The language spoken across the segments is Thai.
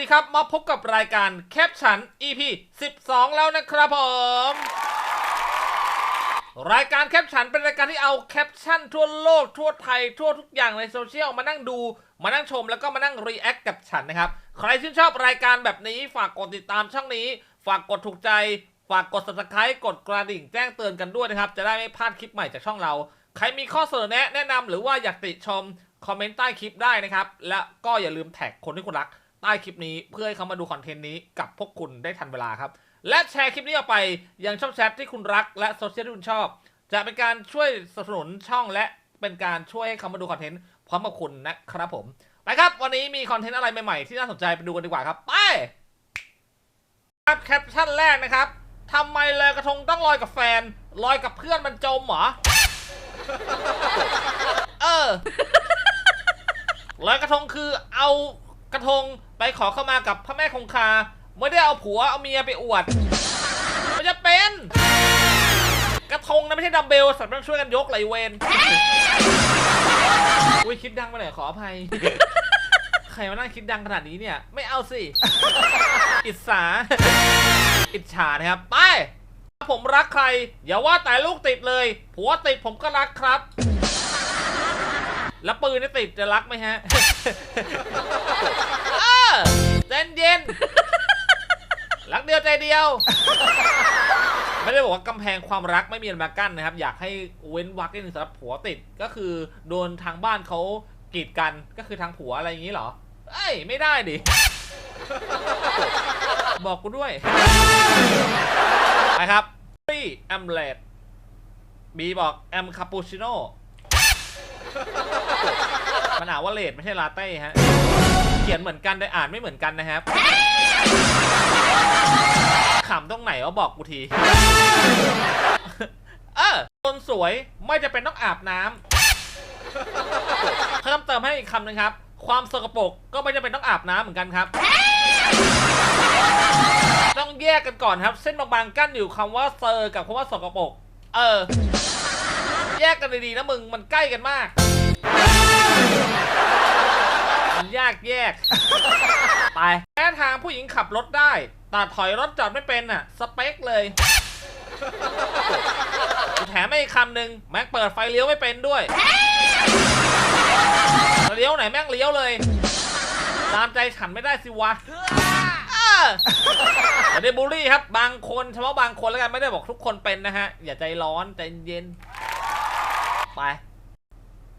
ดีครับ มาพบกับรายการแคปชั่น EP 12 แล้วนะครับผม รายการแคปชั่นเป็นรายการที่เอาแคปชั่นทั่วโลกทั่วไทยทั่วทุกอย่างในโซเชียลมานั่งดู มานั่งชมแล้วก็มานั่งรีแอคกับฉันนะครับ ใครชื่นชอบรายการแบบนี้ฝากกดติดตามช่องนี้ ฝากกดถูกใจ ฝากกด subscribe กดกระดิ่งแจ้งเตือนกันด้วยนะครับ จะได้ไม่พลาดคลิปใหม่จากช่องเรา ใครมีข้อเสนอแนะแนะนำหรือว่าอยากติชมคอมเมนต์ใต้คลิปได้นะครับ และก็อย่าลืมแท็กคนที่คุณรัก ใต้คลิปนี้เพื่อให้เขามาดูคอนเทนต์นี้กับพวกคุณได้ทันเวลาครับ และแชร์คลิปนี้ออกไปยังช่องแชทที่คุณรักและโซเชียลที่คุณชอบ จะเป็นการช่วยสนับสนุนช่องและเป็นการช่วยให้เขามาดูคอนเทนต์พร้อมกับคุณนะครับผมไปครับ วันนี้มีคอนเทนต์อะไรใหม่ๆ ที่น่าสนใจไปดูกันดีกว่าครับ ไปครับแคปชั่นแรกนะครับทำไมลอยกระทงต้องลอยกับแฟนลอยกับเพื่อนมันจมเหรอเออลอยกระทงคือเอากระทง ไปขอเข้ามากับพระแม่คงคา ไม่ได้เอาผัวเอาเมียไปอวด มันจะเป็น กระทงนะไม่ใช่ดัมเบลสำหรับช่วยกันยกไหลเวนอุ้ยคิดดังไปหน่อยขออภัย ใครมานั่งคิดดังขนาดนี้เนี่ย ไม่เอาสิ อิสา อิจฉานะครับ ไป ผมรักใคร อย่าว่าแต่ลูกติดเลย ผัวติดผมก็รักครับ แล้วปืนนี่ติดจะรักไหมฮะ เออใจเย็นรักเดียวใจเดียว ไม่ได้บอกว่ากำแพงความรักไม่มีอะไรมากั้นนะครับ อยากให้เว้นวักนิดนึงสำหรับผัวติดก็คือโดนทางบ้านเขากีดกันก็คือทางผัวอะไรอย่างนี้เหรอเอ้ยไม่ได้ดิ บอกกูด้วยไปครับพี่แอมเลดบีบอกแอมคาปูชิโน่มันอ่านว่าเลดไม่ใช่ลาเต้ฮะ ขียนเหมือนกันแต่อ่านไม่เหมือนกันนะครับขำตรงไหนวะบอกกูทีเออคนสวยไม่จะเป็นต้องอาบน้ำเพิ่มเติมให้อีกคำหนึ่งครับ ความสกปรกก็ไม่จะเป็นต้องอาบน้ำเหมือนกันครับ ต้องแยกกันก่อนครับ เส้นบางๆกั้นอยู่คำว่าเซอร์กับคำว่าสกปรกเออ แยกกันดีๆนะมึงมันใกล้กันมากากแยก ไปแม้ทางผู้หญิงขับรถได้ แต่ถอยรถจอดไม่เป็นน่ะ สเปคเลยแถมไม่คำหนึ่งแม่งเปิดไฟเลี้ยวไม่เป็นด้วย เลี้ยวไหนแม่งเลี้ยวเลย ตามใจฉันไม่ได้สิวะเออไม่ได้บูลลี่ครับ บางคนเฉพาะบางคนแล้วกันไม่ได้บอกทุกคนเป็นนะฮะ อย่าใจร้อนใจเย็น ไป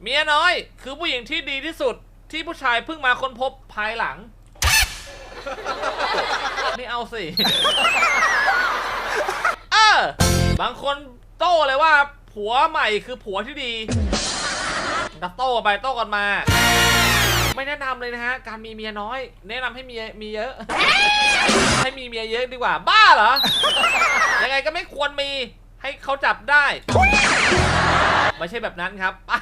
เมียน้อย คือผู้หญิงที่ดีที่สุด ที่ผู้ชายเพิ่งมาค้นพบภายหลังไม่เอาสิ เออบางคนโต้เลยว่า ผัวใหม่คือผัวที่ดีก็โต้ไปโต้กันมา ไม่แนะนำเลยนะฮะ การมีเมียน้อย แนะนำให้เมียมีเยอะ ให้มีเมียเยอะดีกว่า บ้าเหรอ ยังไงก็ไม่ควรมี ให้เขาจับได้ ไม่ใช่แบบนั้นครับ ไป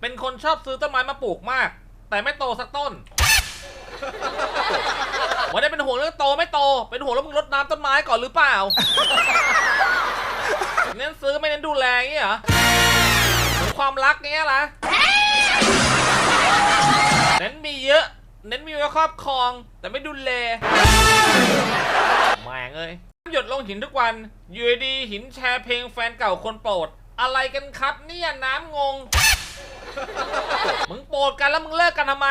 เป็นคนชอบซื้อต้นไม้มาปลูกมาก แต่ไม่โตสักต้น วันนี้เป็นห่วงเรื่องโตไม่โต เป็นห่วงเรื่องมึงรดน้ำต้นไม้ก่อนหรือเปล่า เน้นซื้อไม่เน้นดูแลอย่างงี้เหรอความรักเงี้ยล่ะเน้นมีเยอะ เน้นมีไว้ครอบครอง แต่ไม่ดูแลแม่งเอ้ยหยดลงหินทุกวันอยู่ดีหินแชร์เพลงแฟนเก่าคนโปรด อะไรกันครับเนี่ยน้ำงง มึงโปรดกันแล้วมึงเลิกกันทำไม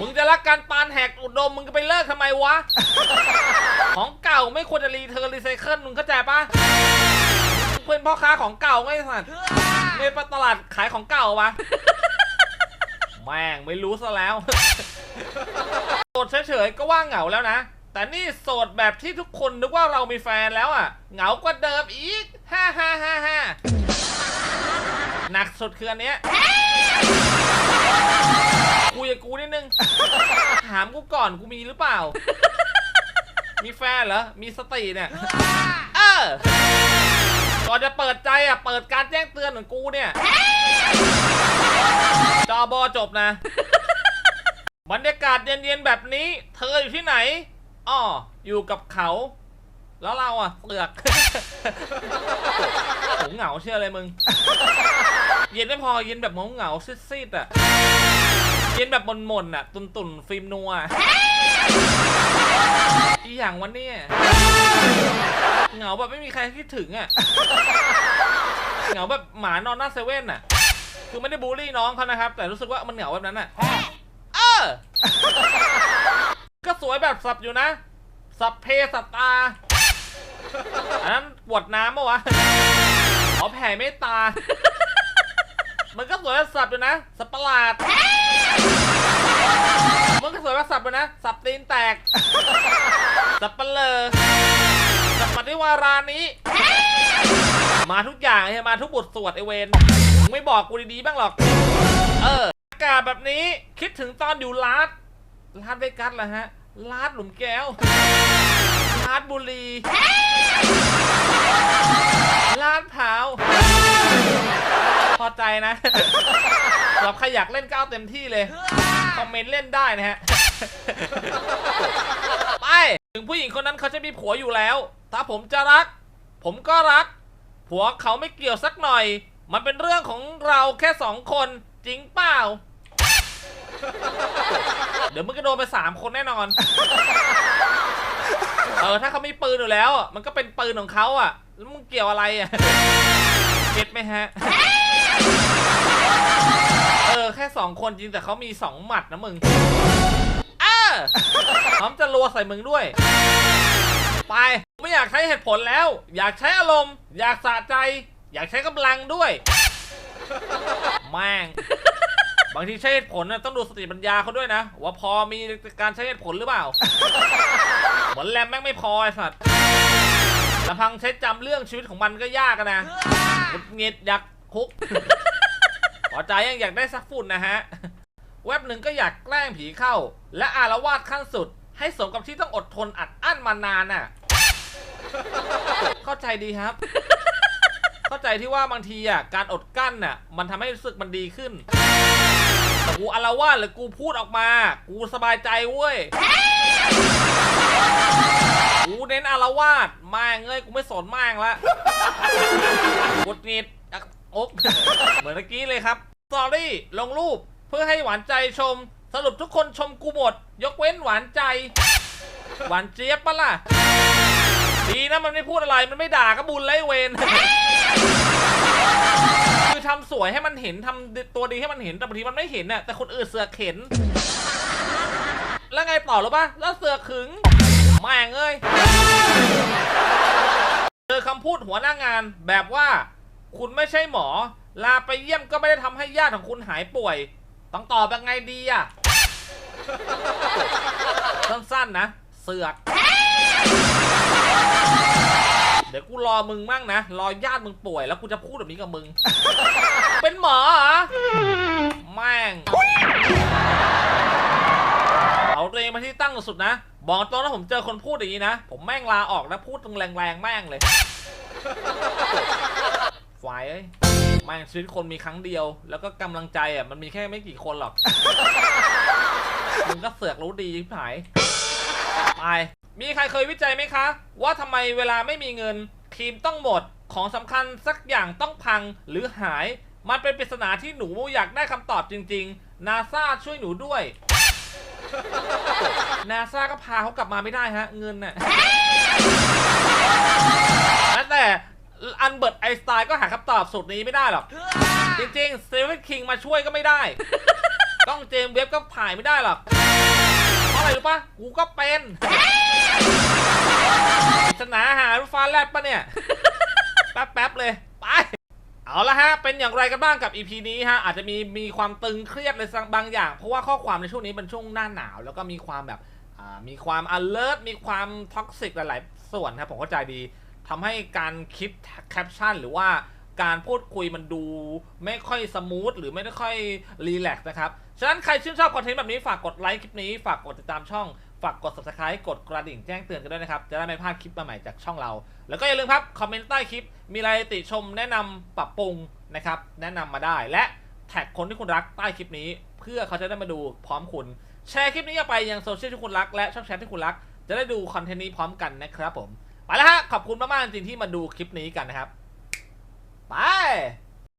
มึงจะรักกันปานแหกอุดมมึงจะไปเลิกทำไมวะ ของเก่าไม่ควรจะรีเทิร์นรีไซเคิลมึงเข้าใจปะมึงเป็นพ่อค้าของเก่าไงสัตว์ในตลาดขายของเก่าวะแม่งไม่รู้ซะแล้ว โสดเฉยๆก็ว่าเหงาแล้วนะ แต่นี่โสดแบบที่ทุกคนนึกว่าเรามีแฟนแล้วอะ เหงากว่าเดิมอีก ฮ่าฮ่าฮ่าฮ่า หนักสุดคืออันเนี้ยคุยกับกูนิดนึง ถามกูก่อนกูมีหรือเปล่า มีแฟนเหรอ มีสติเนี่ย เออ ก่อนจะเปิดใจอะ เปิดการแจ้งเตือนเหมือนกูเนี่ย จอบอจบนะ บรรยากาศเย็นๆแบบนี้ เธออยู่ที่ไหน อ้อ อยู่กับเขา แล้วเราอะเปลือกโหเหงาเชื่อเลยมึง เย็นไม่พอเย็นแบบเหงาๆซีดๆอะ เย็นแบบมนๆอะ ตุนตุนๆฟิล์มนัวอีอย่างวันนี้เหงาแบบไม่มีใครคิดถึงอะ เหงาแบบหมานอนหน้าเซเว่นอะ คือไม่ได้บูลลี่น้องเขานะครับ แต่รู้สึกว่ามันเหงาแบบนั้นอะเออ ก็สวยแบบสับอยู่นะ สับเพสับตา อันนั้นปวดน้ำปะวะอ๋อแผ่เมตตา มันก็สวยแบบสับอยู่นะ สับประหลาด มันก็สวยแบบสับอยู่นะ สับตีนแตก สับปะเลอสับปฏิวารานี้ มาทุกอย่างไอ้มาทุกบทสวดไอเวนมึงไม่บอกกูดีๆบ้างหรอก เออ อากาศแบบนี้คิดถึงตอนอยู่ลาดลาดเวกัสเหรอฮะลาดหลุมแก้วลาดบุรีลาดเผาว พอใจนะสำหรับใครอยากเล่นก็เอาเต็มที่เลย คอมเมนต์เล่นได้นะฮะ ไป ถึงผู้หญิงคนนั้นเขาจะมีผัวอยู่แล้ว ถ้าผมจะรัก ผมก็รัก ผัวเขาไม่เกี่ยวสักหน่อย มันเป็นเรื่องของเราแค่สองคนจริงเปล่า เดี๋ยวมึงก็โดนไปสามคนแน่นอน เออถ้าเขามีปืนอยู่แล้วมันก็เป็นปืนของเขาอะแล้วมึงเกี่ยวอะไรอะเก็ตไหมฮะเออแค่สองคนจริงแต่เขามีสองหมัดนะมึงเออพร้อมจะรัวใส่มึงด้วย ไปไม่อยากใช้เหตุผลแล้ว อยากใช้อารมณ์ อยากสะใจ อยากใช้กำลังด้วยแม่ง บางทีใช้เหตุผลนะต้องดูสติปัญญาเขาด้วยนะ ว่าพอมีการใช้เหตุผลหรือเปล่า เหมือนแรมแม่งไม่พอไอ้สัตว์ลำพังใช้จำเรื่องชีวิตของมันก็ยากอะนะหงุดหงิดอยากคุกพอใจยังอยากได้สักฝุ่นนะฮะ เว็บหนึ่งก็อยากแกล้งผีเข้า และอารวาสขั้นสุด ให้สมกับที่ต้องอดทนอัดอั้นมานานน่ะ เข้าใจดีครับ เข้าใจที่ว่าบางทีอะการอดกั้นน่ะมันทำให้รู้สึกมันดีขึ้นแต่กูอารวาสหรือกูพูดออกมา กูสบายใจเว้ยกูเน้นอารวาสม่งเอ้ยกูไม่สนม่งละกดนิดอกเหมือนเมื่อกี้เลยครับสอรี่ลงรูปเพื่อให้หวานใจชม สรุปทุกคนชมกูหมด ยกเว้นหวานใจ หวานเจี๊ยบปะล่ะ ดีนะมันไม่พูดอะไรมันไม่ด่าก็บุญไล่เวน คือทำสวยให้มันเห็นทำตัวดีให้มันเห็นแต่บางทีมันไม่เห็นน่ะแต่คนอื่นเสือกเห็น แล้วไงต่อหรือปะแล้วเสือกขึงแม่งเอ้ยเจอคำพูดหัวหน้างานแบบว่า คุณไม่ใช่หมอ ลาไปเยี่ยมก็ไม่ได้ทำให้ญาติของคุณหายป่วย ต้องตอบยังไงดีอะสั้นๆนะ เสือก เดี๋ยวกูรอมึงมั่งนะ รอญาติมึงป่วยแล้วกูจะพูดแบบนี้กับมึง เป็นหมอเหรอแม่ง เอาตัวเองมาที่ตั้งสุดนะ บอกตรงนะผมเจอคนพูดอย่างนี้นะ ผมแม่งลาออกนะพูดตรงแรงๆแม่งเลยฝ่ายเอ้ยแม่งชีวิตคนมีครั้งเดียว แล้วก็กำลังใจอะมันมีแค่ไม่กี่คนหรอก มึงก็เสือกรู้ดีชิบหายไป มีใครเคยวิจัยไหมคะ ว่าทำไมเวลาไม่มีเงินครีมต้องหมดของสำคัญสักอย่างต้องพังหรือหาย มันเป็นปริศนาที่หนูอยากได้คำตอบจริงๆนาซาช่วยหนูด้วยนาซาก็พาเขากลับมาไม่ได้ฮะ เงินน่ะแต่อันเบิร์ตไอสไตน์ก็หาคำตอบสูตรนี้ไม่ได้หรอก จริงๆเซเว่นคิงมาช่วยก็ไม่ได้กล้องเจมส์เว็บก็ถ่ายไม่ได้หรอก เพราะอะไรรู้ปะกูก็เป็น ปริศนาหารูปฟ้าแลบปะเนี่ย แป๊บๆเลย ไป เอาละฮะ เป็นอย่างไรกันบ้างกับ EP นี้ฮะ อาจจะมีมีความตึงเครียดเลยสักบางอย่าง เพราะว่าข้อความในช่วงนี้เป็นช่วงหน้าหนาว แล้วก็มีความแบบอ่ามีความ alert มีความท็อกซิกหลาย ๆ ส่วนครับผมเข้าใจดีทำให้การคิดแคปชั่นหรือว่าการพูดคุยมันดูไม่ค่อยสมูทหรือไม่ได้ค่อยรีแลกซ์นะครับ ฉะนั้นใครชื่นชอบคอนเทนต์แบบนี้ฝากกดไลค์คลิปนี้ ฝากกดติดตามช่อง ฝากกด subscribe กดกระดิ่งแจ้งเตือนกันด้วยนะครับ จะได้ไม่พลาดคลิปใหม่ๆจากช่องเรา แล้วก็อย่าลืมครับ คอมเมนต์ใต้คลิป มีอะไรติชมแนะนำปรับปรุงนะครับ แนะนำมาได้ และแท็กคนที่คุณรักใต้คลิปนี้ เพื่อเขาจะได้มาดูพร้อมคุณ แชร์คลิปนี้ออกไปยังโซเชียลที่คุณรัก และช่องแชทที่คุณรัก จะได้ดูคอนเทนต์นี้พร้อมกันนะครับผม ไปแล้วฮะ ขอบคุณมากๆจริงๆที่มาดูคลิปนี้กันนะครับ ไป